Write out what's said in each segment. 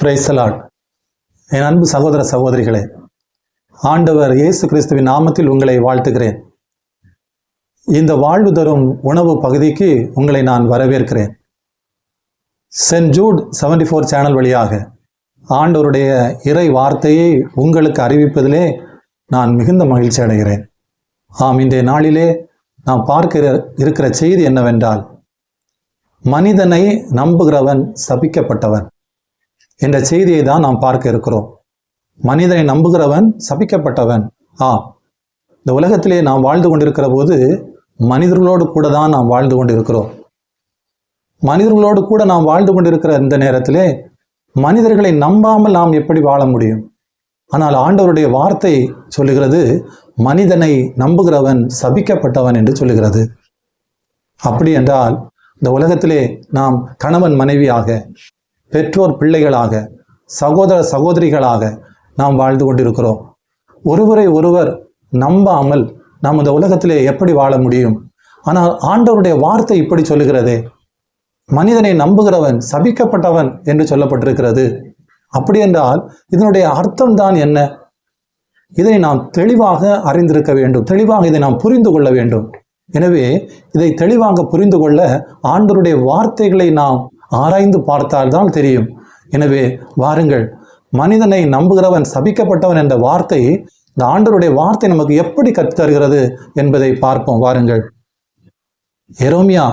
பிரைசலாட் என் அன்பு சகோதர சகோதரிகளே ஆண்டவர் இயேசு கிறிஸ்துவின் நாமத்தில் உங்களை வாழ்த்துகிறேன். இந்த வாழ்வு தரும் உணவு பகுதிக்கு உங்களை நான் வரவேற்கிறேன். சென்ட் ஜூட் 74 ஃபோர் சேனல் வழியாக ஆண்டவருடைய இறை வார்த்தையை உங்களுக்கு அறிவிப்பதிலே நான் மிகுந்த மகிழ்ச்சி அடைகிறேன். ஆம் இன்றைய நாளிலே நாம் பார்க்கிற இருக்கிற செய்தி என்னவென்றால் மனிதனை நம்புகிறவன் சபிக்கப்பட்டவன். என்ற செய்தியை தான் நாம் பார்க்க இருக்கிறோம். மனிதனை நம்புகிறவன் சபிக்கப்பட்டவன். ஆ இந்த உலகத்திலே நாம் வாழ்ந்து கொண்டிருக்கிற போது மனிதர்களோடு கூட தான் நாம் வாழ்ந்து கொண்டிருக்கிறோம். மனிதர்களோடு கூட நாம் வாழ்ந்து கொண்டிருக்கிற இந்த நேரத்திலே மனிதர்களை நம்பாமல் நாம் எப்படி வாழ முடியும்? ஆனால் ஆண்டவருடைய வார்த்தை சொல்லுகிறது மனிதனை நம்புகிறவன் சபிக்கப்பட்டவன் என்று சொல்லுகிறது. அப்படி என்றால் இந்த உலகத்திலே நாம் கணவன் மனைவியாக பெற்றோர் பிள்ளைகளாக சகோதர சகோதரிகளாக நாம் வாழ்ந்து கொண்டிருக்கிறோம். ஒருவரை ஒருவர் நம்பாமல் நாம் இந்த உலகத்திலே எப்படி வாழ முடியும்? ஆனால் ஆண்டவருடைய வார்த்தை இப்படி சொல்லுகிறதே மனிதனை நம்புகிறவன் சபிக்கப்பட்டவன் என்று சொல்லப்பட்டிருக்கிறது. அப்படி என்றால் இதனுடைய அர்த்தம் தான் என்ன? இதை நாம் தெளிவாக அறிந்திருக்க வேண்டும். தெளிவாக இதை நாம் புரிந்து கொள்ள வேண்டும். எனவே இதை தெளிவாக புரிந்து கொள்ள ஆண்டவருடைய வார்த்தைகளை நாம் ஆராய்ந்து பார்த்தால்தான் தெரியும். எனவே வாருங்கள் மனிதனை நம்புகிறவன் சபிக்கப்பட்டவன் என்ற வார்த்தை இந்த ஆண்டவருடைய வார்த்தை நமக்கு எப்படி கற்றுத்தருகிறது என்பதை பார்ப்போம். வாருங்கள். எரோமியா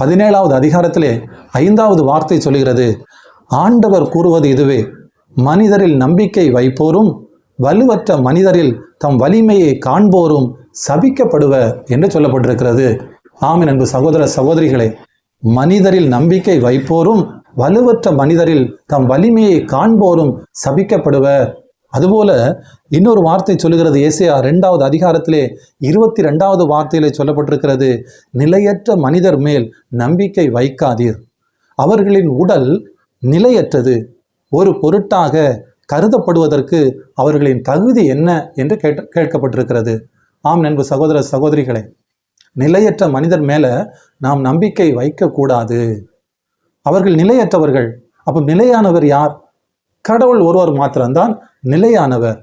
பதினேழாவது அதிகாரத்திலே ஐந்தாவது வார்த்தை சொல்கிறது ஆண்டவர் கூறுவது இதுவே மனிதரில் நம்பிக்கை வைப்போரும் வலுவற்ற மனிதரில் தம் வலிமையை காண்போரும் சபிக்கப்படுவ என்று சொல்லப்பட்டிருக்கிறது. ஆமின் அன்பு சகோதர சகோதரிகளே மனிதரில் நம்பிக்கை வைப்போரும் வலுவற்ற மனிதரில் தம் வலிமையை காண்போரும் சபிக்கப்படுவர். அதுபோல இன்னொரு வார்த்தை சொல்லுகிறது ஏசியா ரெண்டாவது அதிகாரத்திலே இருபத்தி ரெண்டாவது வார்த்தையிலே சொல்லப்பட்டிருக்கிறது நிலையற்ற மனிதர் மேல் நம்பிக்கை வைக்காதீர். அவர்களின் உடல் நிலையற்றது. ஒரு பொருட்டாக கருதப்படுவதற்கு அவர்களின் தகுதி என்ன? என்று கேட்ட கேட்கப்பட்டிருக்கிறது. ஆம் நண்பு சகோதர சகோதரிகளே நிலையற்ற மனிதர் மேலே நாம் நம்பிக்கை வைக்கக்கூடாது. அவர்கள் நிலையற்றவர்கள். அப்போ நிலையானவர் யார்? கடவுள் ஒருவர் மாத்திரம்தான் நிலையானவர்.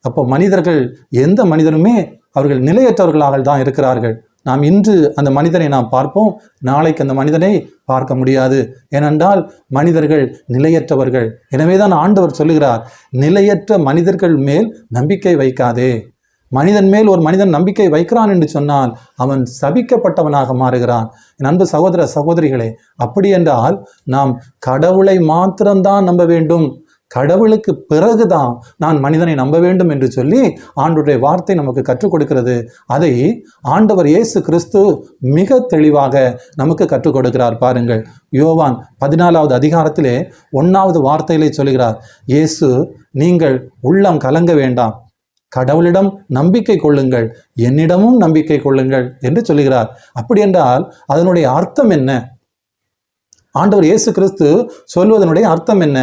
அப்போ மனிதர்கள் எந்த மனிதனுமே அவர்கள் நிலையற்றவர்களாக தான் இருக்கிறார்கள். நாம் இன்று அந்த மனிதனை நாம் பார்ப்போம். நாளைக்கு அந்த மனிதனை பார்க்க முடியாது. ஏனென்றால் மனிதர்கள் நிலையற்றவர்கள். எனவே தான் ஆண்டவர் சொல்லுகிறார் நிலையற்ற மனிதர்கள் மேல் நம்பிக்கை வைக்காதே. மனிதன் மேல் ஒரு மனிதன் நம்பிக்கை வைக்கிறான் என்று சொன்னால் அவன் சபிக்கப்பட்டவனாக மாறுகிறான். என் அன்பு சகோதர சகோதரிகளே அப்படி என்றால் நாம் கடவுளை மாத்திரம்தான் நம்ப வேண்டும். கடவுளுக்கு பிறகுதான் நான் மனிதனை நம்ப வேண்டும் என்று சொல்லி ஆண்டுடைய வார்த்தை நமக்கு கற்றுக் கொடுக்கிறது. அதை ஆண்டவர் இயேசு கிறிஸ்து மிக தெளிவாக நமக்கு கற்றுக் கொடுக்கிறார் பாருங்கள். யோவான் பதினாலாவது அதிகாரத்திலே ஒன்றாவது வார்த்தையிலே சொல்கிறார் இயேசு நீங்கள் உள்ளம் கலங்க வேண்டாம். கடவுளிடம் நம்பிக்கை கொள்ளுங்கள் என்னிடமும் நம்பிக்கை கொள்ளுங்கள் என்று சொல்லுகிறார். அப்படி என்றால் அதனுடைய அர்த்தம் என்ன? ஆண்டவர் இயேசு கிறிஸ்து சொல்வதனுடைய அர்த்தம் என்ன?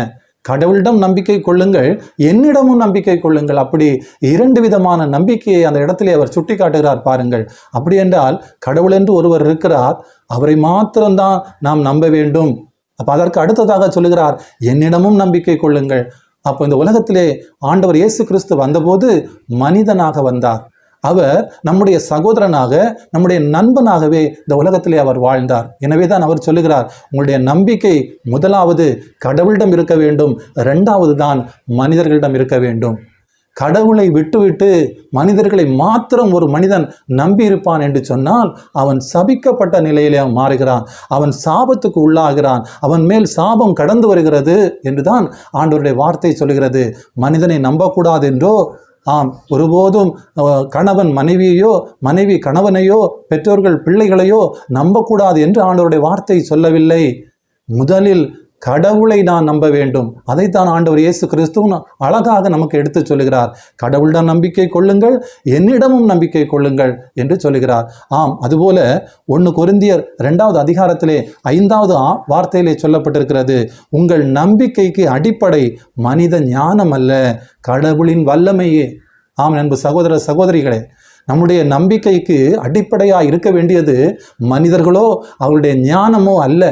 கடவுளிடம் நம்பிக்கை கொள்ளுங்கள் என்னிடமும் நம்பிக்கை கொள்ளுங்கள். அப்படி இரண்டு விதமான நம்பிக்கையை அந்த இடத்திலே அவர் சுட்டி காட்டுகிறார் பாருங்கள். அப்படி என்றால் கடவுள் என்று ஒருவர் இருக்கிறார் அவரை மாத்திரம்தான் நாம் நம்ப வேண்டும். அப்போ அதற்கு அடுத்ததாக சொல்லுகிறார் என்னிடமும் நம்பிக்கை கொள்ளுங்கள். அப்போ இந்த உலகத்திலே ஆண்டவர் இயேசு கிறிஸ்து வந்தபோது மனிதனாக வந்தார். அவர் நம்முடைய சகோதரனாக நம்முடைய நண்பனாகவே இந்த உலகத்திலே அவர் வாழ்ந்தார். எனவே தான் அவர் சொல்லுகிறார் உங்களுடைய நம்பிக்கை முதலாவது கடவுளிடம் இருக்க வேண்டும் இரண்டாவது தான் மனிதர்களிடம் இருக்க வேண்டும். கடவுளை விட்டுவிட்டு மனிதர்களை மாத்திரம் ஒரு மனிதன் நம்பியிருப்பான் என்று சொன்னால் அவன் சபிக்கப்பட்ட நிலையிலே அவன் மாறுகிறான். அவன் சாபத்துக்கு உள்ளாகிறான். அவன் மேல் சாபம் கடந்து வருகிறது என்றுதான் ஆண்டவருடைய வார்த்தை சொல்கிறது மனிதனை நம்பக்கூடாது என்றோ ஆம் ஒருபோதும் கணவன் மனைவியையோ மனைவி கணவனையோ பெற்றோர்கள் பிள்ளைகளையோ நம்பக்கூடாது என்று ஆண்டவருடைய வார்த்தை சொல்லவில்லை. முதலில் கடவுளை நான் நம்ப வேண்டும். அதைத்தான் ஆண்டவர் இயேசு கிறிஸ்துவும் அழகாக நமக்கு எடுத்து சொல்லுகிறார். கடவுளிடம் நம்பிக்கை கொள்ளுங்கள் என்னிடமும் நம்பிக்கை கொள்ளுங்கள் என்று சொல்லுகிறார். ஆம் அதுபோல ஒன்று கொருந்தியர் ரெண்டாவது அதிகாரத்திலே ஐந்தாவது வார்த்தையிலே சொல்லப்பட்டிருக்கிறது. உங்கள் நம்பிக்கைக்கு அடிப்படை மனித ஞானம் அல்ல கடவுளின் வல்லமையே. ஆம் அன்பு சகோதர சகோதரிகளே நம்முடைய நம்பிக்கைக்கு அடிப்படையாக இருக்க வேண்டியது மனிதர்களோ அவருடைய ஞானமோ அல்ல.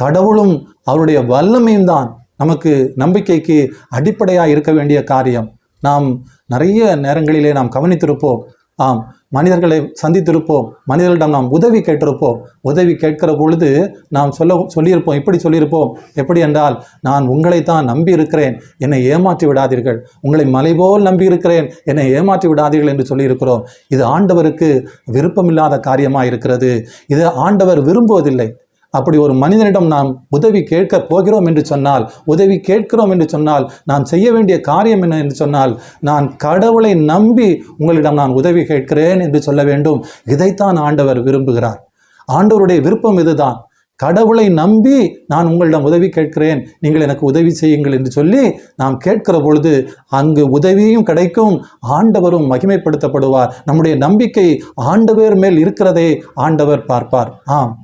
கடவுளும் அவருடைய வல்லமையும் தான் நமக்கு நம்பிக்கைக்கு அடிப்படையாக இருக்க வேண்டிய காரியம். நாம் நிறைய நேரங்களிலே நாம் கவனித்திருப்போம். ஆம் மனிதர்களை சந்தித்திருப்போம். மனிதர்களிடம் நாம் உதவி கேட்டிருப்போம். உதவி கேட்கிற பொழுது நாம் சொல்ல சொல்லியிருப்போம். இப்படி சொல்லியிருப்போம். எப்படி என்றால் நான் உங்களைத்தான் நம்பி இருக்கிறேன் என்னை ஏமாற்றி விடாதீர்கள். உங்களை மலைபோல் நம்பி இருக்கிறேன் என்னை ஏமாற்றி விடாதீர்கள் என்று சொல்லியிருக்கிறோம். இது ஆண்டவருக்கு விருப்பமில்லாத காரியமாக இருக்கிறது இது ஆண்டவர் விரும்புவதில்லை. அப்படி ஒரு மனிதனிடம் நாம் உதவி கேட்க போகிறோம் என்று சொன்னால் உதவி கேட்கிறோம் என்று சொன்னால் நாம் செய்ய வேண்டிய காரியம் என்ன என்று சொன்னால் நான் கடவுளை நம்பி உங்களிடம் நான் உதவி கேட்கிறேன் என்று சொல்ல வேண்டும். இதைத்தான் ஆண்டவர் விரும்புகிறார். ஆண்டவருடைய விருப்பம் இதுதான். கடவுளை நம்பி நான் உங்களிடம் உதவி கேட்கிறேன். நீங்கள் எனக்கு உதவி செய்யுங்கள் என்று சொல்லி நாம் கேட்கிற பொழுது அங்கு உதவியும் கிடைக்கும் ஆண்டவரும் மகிமைப்படுத்தப்படுவார். நம்முடைய நம்பிக்கை ஆண்டவர் மேல் இருக்கிறதை ஆண்டவர் பார்ப்பார். ஆம்.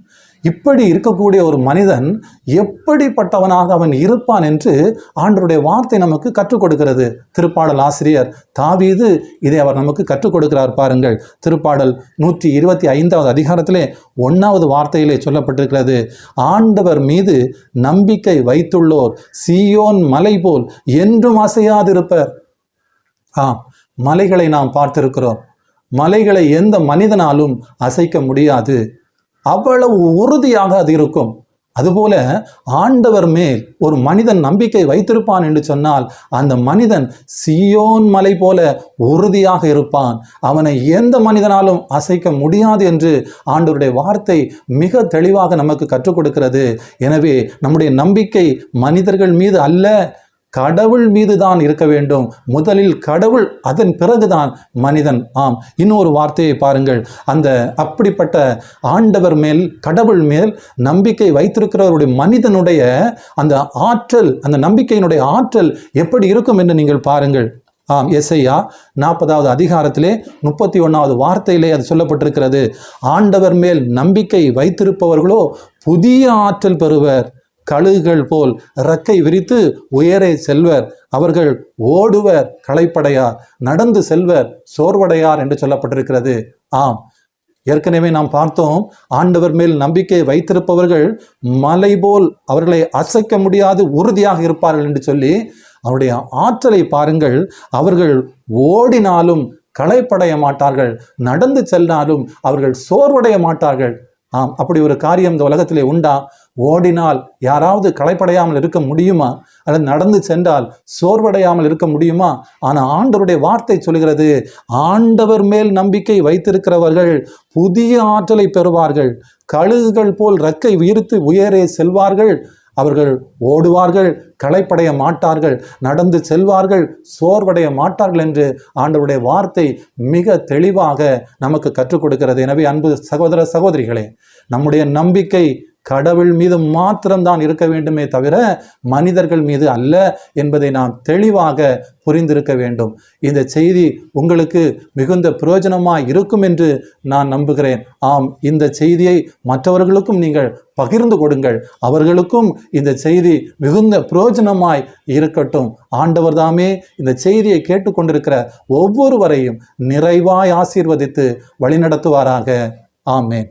இப்படி இருக்கக்கூடிய ஒரு மனிதன் எப்படிப்பட்டவனாக அவன் இருப்பான் என்று ஆண்டருடைய வார்த்தை நமக்கு கற்றுக் கொடுக்கிறது. திருப்பாடல் ஆசிரியர் தாவீது இதை அவர் நமக்கு கற்றுக் கொடுக்கிறார் பாருங்கள். திருப்பாடல் நூற்றி இருபத்தி ஐந்தாவது அதிகாரத்திலே ஒன்றாவது வார்த்தையிலே சொல்லப்பட்டிருக்கிறது. ஆண்டவர் மீது நம்பிக்கை வைத்துள்ளோர் சீயோன் மலை போல் என்றும் அசையாதிருப்பர். ஆ மலைகளை நாம் பார்த்திருக்கிறோம். மலைகளை எந்த மனிதனாலும் அசைக்க முடியாது. அவ்வளவு உறுதியாக அது இருக்கும். அதுபோல ஆண்டவர் மேல் ஒரு மனிதன் நம்பிக்கை வைத்திருப்பான் என்று சொன்னால் அந்த மனிதன் சியோன் மலை போல உறுதியாக இருப்பான். அவனை எந்த மனிதனாலும் அசைக்க முடியாது என்று ஆண்டவருடைய வார்த்தை மிக தெளிவாக நமக்கு கற்றுக் கொடுக்கிறது. எனவே நம்முடைய நம்பிக்கை மனிதர்கள் மீது அல்ல கடவுள் மீது தான் இருக்க வேண்டும். முதலில் கடவுள் அதன் பிறகுதான் மனிதன். ஆம் இன்னொரு வார்த்தையை பாருங்கள். அந்த அப்படிப்பட்ட ஆண்டவர் மேல் கடவுள் மேல் நம்பிக்கை வைத்திருக்கிறவருடைய மனிதனுடைய அந்த ஆற்றல் அந்த நம்பிக்கையினுடைய ஆற்றல் எப்படி இருக்கும் என்று நீங்கள் பாருங்கள். ஆம் எஸ்ஐயா நாற்பதாவது அதிகாரத்திலே முப்பத்தி ஒன்றாவது வார்த்தையிலே அது சொல்லப்பட்டிருக்கிறது. ஆண்டவர் மேல் நம்பிக்கை வைத்திருப்பவர்களோ புதிய ஆற்றல் பெறுவர். கழுகுகள் போல் இறக்கை விரித்து உயரே செல்வர். அவர்கள் ஓடுவர் களைப்படையார். நடந்து செல்வர் சோர்வடையார் என்று சொல்லப்பட்டிருக்கிறது. ஆம். ஏற்கனவே நாம் பார்த்தோம் ஆண்டவர் மேல் நம்பிக்கை வைத்திருப்பவர்கள் மலை போல் அவர்களை அசைக்க முடியாது உறுதியாக இருப்பார்கள் என்று சொல்லி அவருடைய ஆற்றலை பாருங்கள் அவர்கள் ஓடினாலும் களைப்படைய மாட்டார்கள் நடந்து செல்லாலும் அவர்கள் சோர்வடைய மாட்டார்கள். ஆம் அப்படி ஒரு காரியம் இந்த உலகத்திலே உண்டா? ஓடினால் யாராவது களைப்படையாமல் இருக்க முடியுமா? அல்லது நடந்து சென்றால் சோர்வடையாமல் இருக்க முடியுமா? ஆனால் ஆண்டவருடைய வார்த்தை சொல்கிறது ஆண்டவர் மேல் நம்பிக்கை வைத்திருக்கிறவர்கள் புதிய ஆற்றலை பெறுவார்கள். கழுகுகள் போல் ரெக்கை உயிர்த்து உயரே செல்வார்கள். அவர்கள் ஓடுவார்கள் களைப்படைய மாட்டார்கள் நடந்து செல்வார்கள் சோர்வடைய மாட்டார்கள் என்று ஆண்டவருடைய வார்த்தை மிக தெளிவாக நமக்கு கற்றுக் கொடுக்கிறது. எனவே அன்பு சகோதர சகோதரிகளே நம்முடைய நம்பிக்கை கடவுள் மீது மாத்திரம்தான் இருக்க வேண்டுமே தவிர மனிதர்கள் மீது அல்ல என்பதை நாம் தெளிவாக புரிந்திருக்க வேண்டும். இந்த செய்தி உங்களுக்கு மிகுந்த பிரயோஜனமாய் இருக்கும் என்று நான் நம்புகிறேன். ஆம் இந்த செய்தியை மற்றவர்களுக்கும் நீங்கள் பகிர்ந்து கொடுங்கள். அவர்களுக்கும் இந்த செய்தி மிகுந்த பிரயோஜனமாய் இருக்கட்டும். ஆண்டவர் தாமே இந்த செய்தியை கேட்டுக்கொண்டிருக்கிற ஒவ்வொருவரையும் நிறைவாய் ஆசீர்வதித்து வழிநடத்துவாராக. ஆமேன்.